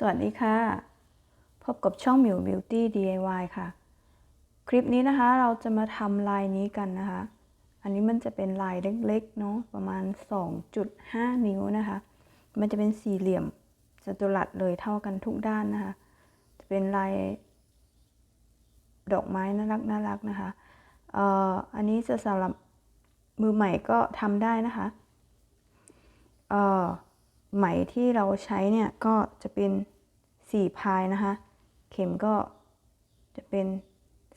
สวัสดีค่ะ พบกับช่องหมิว Beauty DIY ค่ะ คลิปนี้นะคะเราจะมาทำลายนี้กันนะคะ อันนี้มันจะเป็นลายเล็กๆเนาะประมาณ 2.5 นิ้วนะคะ มันจะเป็นสี่เหลี่ยมจัตุรัสเลยเท่ากันทุกด้านนะคะ จะเป็นลายดอกไม้น่ารักน่ารักนะคะเอ่ออันนี้จะสำหรับมือใหม่ก็ทำได้นะคะเอ่อ ไหมที่เราใช้เนี่ยก็จะเป็นสีพายนะคะ เข็มก็จะเป็น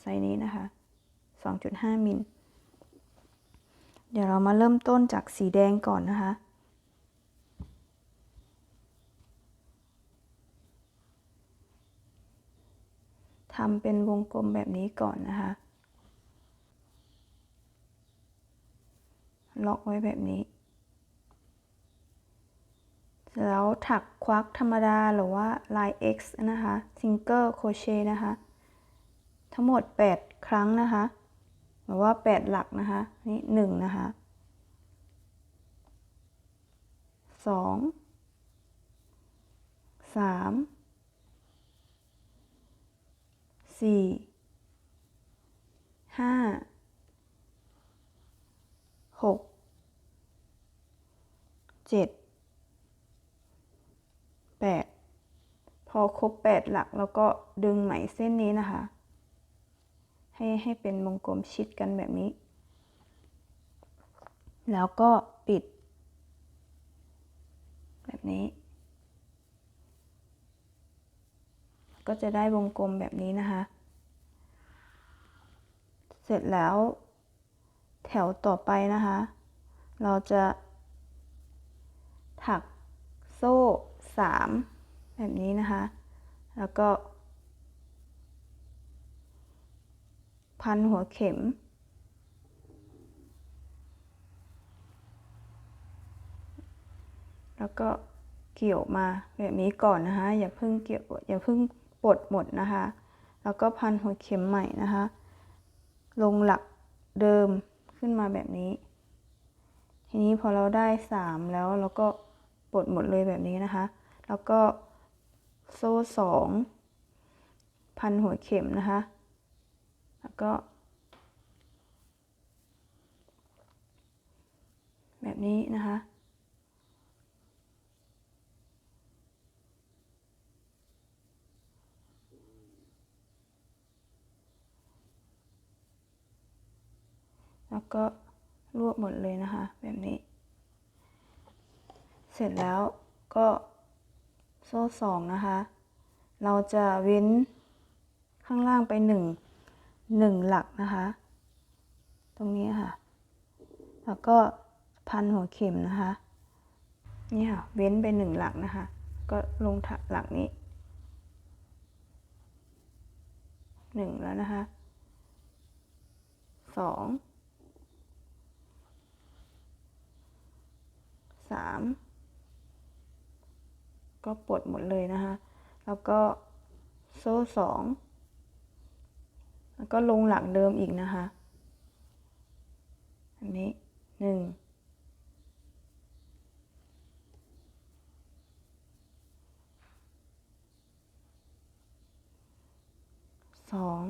ไซส์นี้นะคะ 2.5 มิล เดี๋ยวเรามาเริ่มต้นจากสีแดงก่อนนะคะ ทำเป็นวงกลมแบบนี้ก่อนนะคะ ล็อกไว้แบบนี้ แล้วถักควักธรรมดาหรือว่าลาย X นะคะซิงเกิลโคเชนะคะ ทั้งหมด 8 ครั้งนะคะหรือว่า 8 หลักนะคะนี่1นะคะ 2 3 4 5 6 7 อครบแปดหลักแล้วก็ดึงไหมเส้นนี้นะคะ ให้ให้เป็นวงกลมชิดกันแบบนี้ แล้วก็ปิด แบบนี้ ก็จะได้วงกลมแบบนี้นะคะ เสร็จแล้วแถวต่อไปนะคะ เราจะถักโซ่สาม แบบนี้นะคะ แล้วก็ พันหัวเข็ม แล้วก็เกี่ยวมาแบบนี้ก่อนนะคะ อย่าเพิ่งเกี่ยวอย่าเพิ่งปลดหมดนะคะ แล้วก็พันหัวเข็มใหม่นะคะ ลงหลักเดิมขึ้นมาแบบนี้ ทีนี้พอเราได้สามแล้วเราก็ปลดหมดเลยแบบนี้นะคะ แล้วก็ โซ่สองพันหัวเข็มนะคะ แล้วก็ แบบนี้นะคะแล้วก็รวบหมดเลยนะคะ แบบนี้ เสร็จแล้วก็ โซ่สองนะคะ เราจะเว้นข้างล่างไปหนึ่งหนึ่งหลักนะคะ ตรงนี้ค่ะ แล้วก็พันหัวเข็มนะคะ นี่ค่ะ เว้นไปหนึ่งหลักนะคะ ก็ลงถักหลักนี้หนึ่งแล้วนะคะสองสาม ก็ปลดหมดเลยนะคะ แล้วก็โซ่สองแล้วก็ลงหลักเดิมอีกนะคะ อันนี้หนึ่งสอง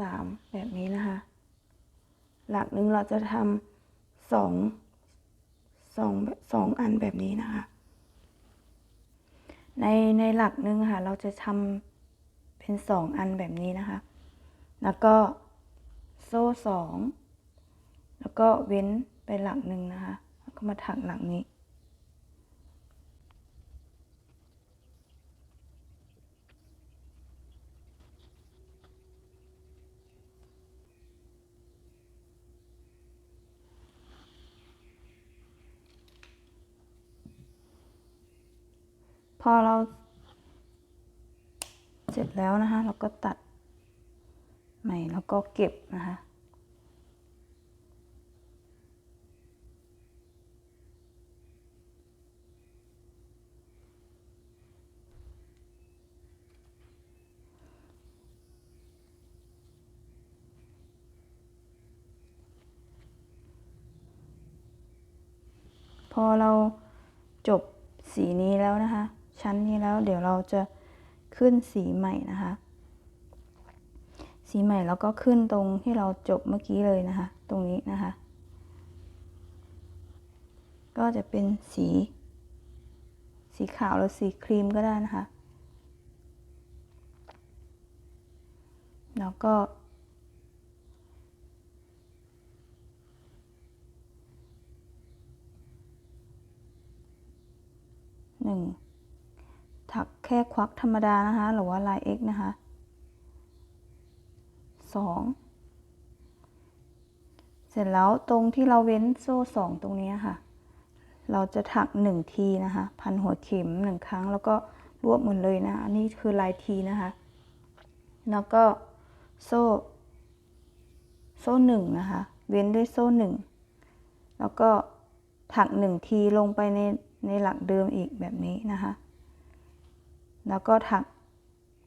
สามแบบนี้นะคะ หลักหนึ่งเราจะทำสองสองสองอันแบบนี้นะคะ ในในหลักหนึ่งค่ะ เราจะทำเป็นสองอันแบบนี้นะคะ แล้วก็โซ่สองแล้วก็เว้นไปหลักหนึ่งนะคะ แล้วก็มาถักหลักนี้ พอเรา เสร็จแล้วนะคะ เราก็ตัดใหม่แล้วก็เก็บนะคะพอเราจบสีนี้แล้วนะคะ ชั้นนี้แล้ว เดี๋ยวเราจะขึ้นสีใหม่นะคะ สีใหม่แล้วก็ขึ้นตรงที่เราจบเมื่อกี้เลยนะคะ ตรงนี้นะคะ ก็จะเป็นสี สีขาวหรือสีครีมก็ได้นะคะ แล้วก็หนึ่ง ถักแค่ควักธรรมดานะคะ หรือว่าลาย X นะคะสองเสร็จแล้วตรงที่เราเว้นโซ่สองตรงนี้ค่ะ เราจะถักหนึ่งทีนะคะ พันหัวเข็มหนึ่งครั้ง แล้วก็รวบหมดเลยนะอันนี้คือลายทีนะคะ แล้วก็โซ่ โซ่หนึ่งนะคะ เว้นด้วยโซ่หนึ่งแล้วก็ถักหนึ่งทีลงไปในในหลักเดิมอีกแบบนี้นะคะ แล้วก็ถัก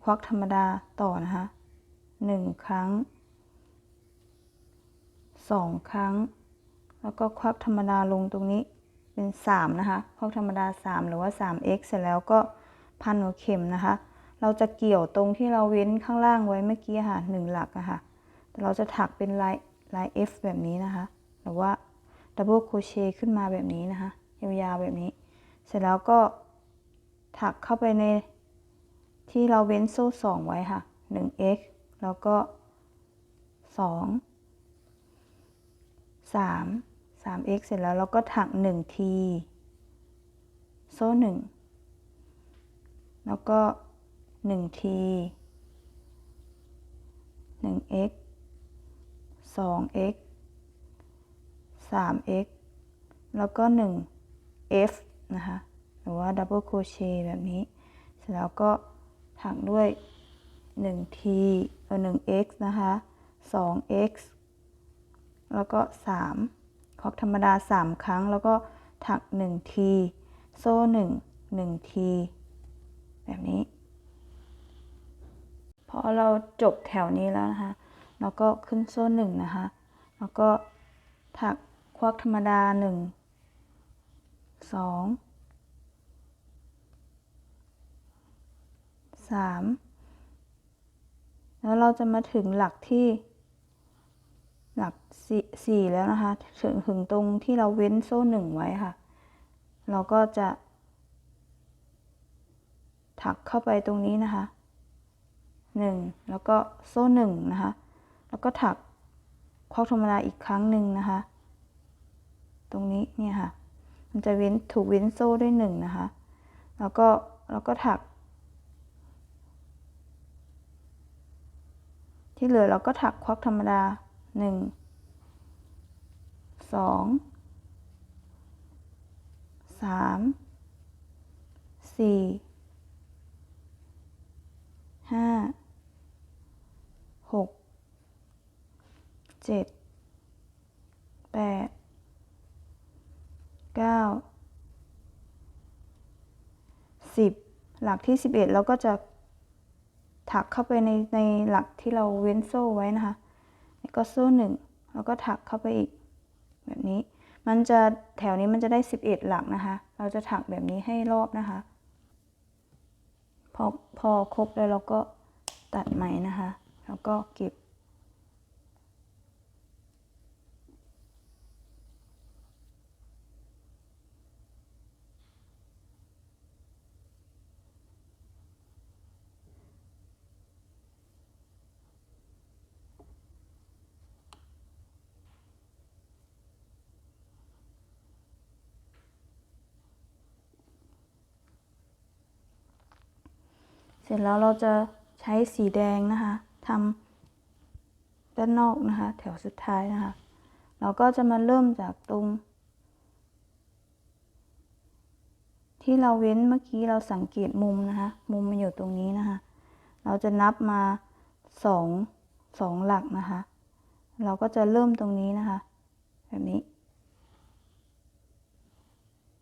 ควักธรรมดาต่อนะคะหนึ่งครั้งสองครั้ง แล้วก็ควักธรรมดาลงตรงนี้เป็นสามนะคะควักธรรมดาสามหรือว่า 3x เสร็จแล้วก็พันหัวเข็มนะคะ เราจะเกี่ยวตรงที่เราเว้นข้างล่างไว้เมื่อกี้ค่ะหนึ่งหลักอะค่ะแต่เราจะถักเป็นลายลาย F แบบนี้นะคะ หรือว่าดับเบิลโครเชต์ขึ้นมาแบบนี้นะคะยาวๆแบบนี้ เสร็จแล้วก็ถักเข้าไปใน ที่เราเว้นโซ่สองไว้ค่ะ 1x แล้วก็ 2 3 3x เสร็จแล้วเราก็ถัก1ทีโซ่1แล้วก็1ที 1x 2x 3x แล้วก็ 1 f นะคะ หรือว่า double crochet แบบนี้ เสร็จแล้วก็ ถักด้วย 1 t เออ 1x นะคะ 2x แล้วก็ 3คอกธรรมดา 3 ครั้ง แล้วก็ถัก 1 t โซ่ 1 1 t แบบนี้ พอเราจบแถวนี้แล้วนะคะ แล้วก็ขึ้นโซ่หนึ่งนะคะ แล้วก็ถักควักธรรมดาหนึ่ งสามแล้วเราจะมาถึงหลักที่ หลักสี่สี่แล้วนะคะ ถึงถึงตรงที่เราเว้นโซ่หนึ่งไว้ค่ะ เราก็จะ ถักเข้าไปตรงนี้นะคะหนึ่งแล้วก็โซ่หนึ่งนะคะ แล้วก็ถักควักธรรมดาอีกครั้งหนึ่งนะคะ ตรงนี้เนี่ยค่ะ มันจะเว้นถูกเว้นโซ่ด้วยหนึ่งนะคะ แล้วก็แล้วก็ถัก ที่เหลือเราก็ถักควักธรรมดาหนึ่งสองสามสี่ห้าหกเจ็ดแปดเก้าสิบหลักที่สิบเอ็ดเราก็จะ ถักเข้าไปในในหลักที่เราเว้นโซ่ไว้นะคะนี่ก็โซ่หนึ่งแล้วก็ถักเข้าไปอีกแบบนี้ มันจะแถวนี้มันจะได้สิบเอ็ดหลักนะคะ เราจะถักแบบนี้ให้รอบนะคะ พอพอครบแล้วเราก็ตัดไหมนะคะ แล้วก็เก็บ เสร็จแล้วเราจะใช้สีแดงนะคะทำด้านนอกนะคะ แถวสุดท้ายนะคะ เราก็จะมาเริ่มจากตรง ที่เราเว้นเมื่อกี้เราสังเกตมุมนะคะ มุมมันอยู่ตรงนี้นะคะ เราจะนับมาสองสองหลักนะคะ เราก็จะเริ่มตรงนี้นะคะ แบบนี้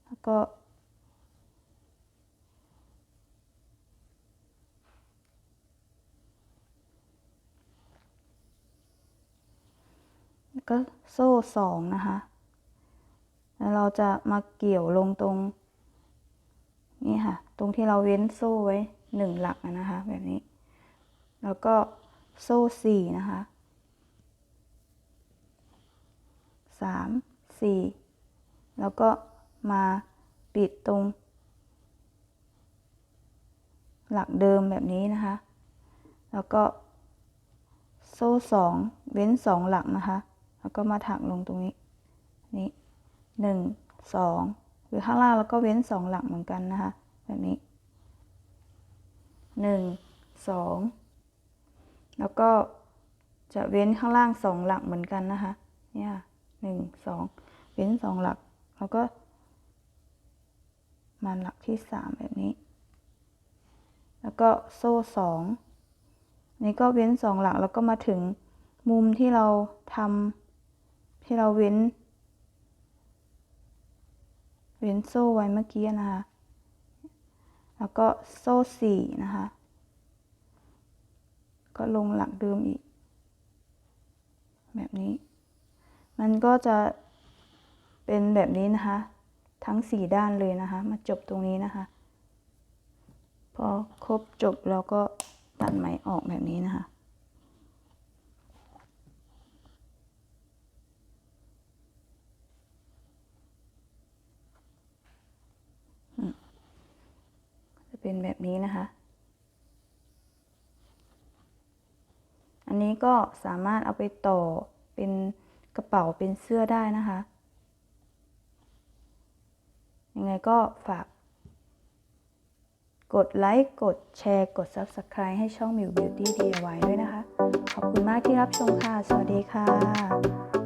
แล้วก็ แล้ว ก็โซ่สองนะคะแล้วเราจะมาเกี่ยวลงตรงนี่ค่ะ ตรงที่เราเว้นโซ่ไว้หนึ่งหลักนะคะ แบบนี้ แล้วก็โซ่สี่นะคะสามสี่แล้วก็มาปิดตรง หลักเดิมแบบนี้นะคะ แล้วก็โซ่สองเว้นสองหลักนะคะ แล้วก็มาถักลงตรงนี้ นี่หนึ่งสองหรือข้างล่างแล้วก็เว้นสองหลักเหมือนกันนะคะ แบบนี้หนึ่งสองแล้วก็จะเว้นข้างล่างสองหลักเหมือนกันนะคะ เนี่ยหนึ่งสองเว้นสองหลัก แล้วก็ มาหลักที่สามแบบนี้ แล้วก็โซ่สองนี่ก็เว้นสองหลักแล้วก็มาถึงมุมที่เราทำ ที่เราเว้น เว้นโซ่ไว้เมื่อกี้นะคะ แล้วก็โซ่สี่นะคะ ก็ลงหลักเดิมอีก แบบนี้ มันก็จะเป็นแบบนี้นะคะ ทั้งสี่ด้านเลยนะคะ มาจบตรงนี้นะคะ พอครบจบแล้วก็ตัดไหมออกแบบนี้นะคะ เป็นแบบนี้นะคะ อันนี้ก็สามารถเอาไปต่อเป็นกระเป๋าเป็นเสื้อได้นะคะ ยังไงก็ฝาก กดไลค์ กดแชร์ กด Subscribe ให้ช่อง Miu Beauty DIY ด้วยนะคะ ขอบคุณมากที่รับชมค่ะ สวัสดีค่ะ